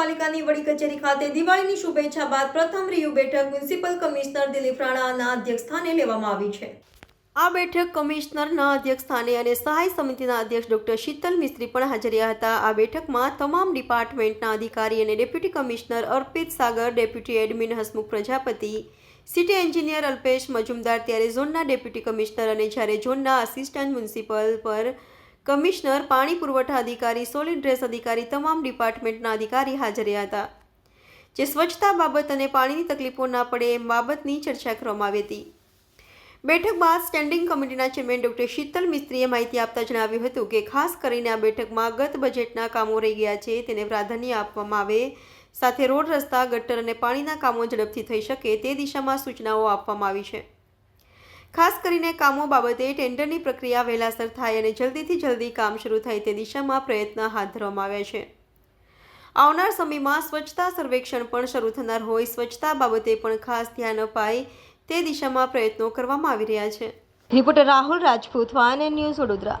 મહાનગરપાલિકાની વડી કચેરી ખાતે દિવાળીની શુભેચ્છા બાદ પ્રથમ રિયુ બેઠક મ્યુનિસિપલ કમિશનર દિલીપ રાણાના અધ્યક્ષસ્થાને લેવામાં આવી છે. આ બેઠક કમિશનરના અધ્યક્ષસ્થાને અને સહાય સમિતિના અધ્યક્ષ ડોક્ટર શીતલ મિસ્ત્રી પણ હાજર રહ્યા હતા. આ બેઠકમાં તમામ ડિપાર્ટમેન્ટના અધિકારી અને deputy commissioner Arpit Sagar, deputy admin Hasmukh Prajapati, city engineer Alpesh Majumdar ત્યારે ઝોનના ડેપ્યુટી કમિશનર અને જ્યારે ઝોનના આસિસ્ટન્ટ મ્યુનિસિપલ પર કમિશનર, પાણી પુરવઠા અધિકારી, સોલિડ ડ્રેસ અધિકારી તમામ ડિપાર્ટમેન્ટના અધિકારી હાજર રહ્યા હતા, જે સ્વચ્છતા બાબત અને પાણીની તકલીફો ના પડે એમ બાબતની ચર્ચા કરવામાં આવી હતી. બેઠક બાદ સ્ટેન્ડિંગ કમિટીના ચેરમેન ડોક્ટર શીતલ મિસ્ત્રીએ માહિતી આપતા જણાવ્યું હતું કે ખાસ કરીને આ બેઠકમાં ગત બજેટના કામો રહી ગયા છે, તેને પ્રાધાન્ય આપવામાં આવે, સાથે રોડ રસ્તા, ગટર અને પાણીના કામો ઝડપથી થઈ શકે તે દિશામાં સૂચનાઓ આપવામાં આવી છે. ખાસ કરીને કામો બાબતે ટેન્ડરની પ્રક્રિયા વહેલાસર થાય અને જલ્દીથી જલ્દી કામ શરૂ થાય તે દિશામાં પ્રયત્ન હાથ ધરવામાં આવ્યા છે. આવનાર સમયમાં સ્વચ્છતા સર્વેક્ષણ પણ શરૂ થનાર હોય, સ્વચ્છતા બાબતે પણ ખાસ ધ્યાન અપાય તે દિશામાં પ્રયત્નો કરવામાં આવી રહ્યા છે. Reporter Rahul Rajput, van news Vadodara.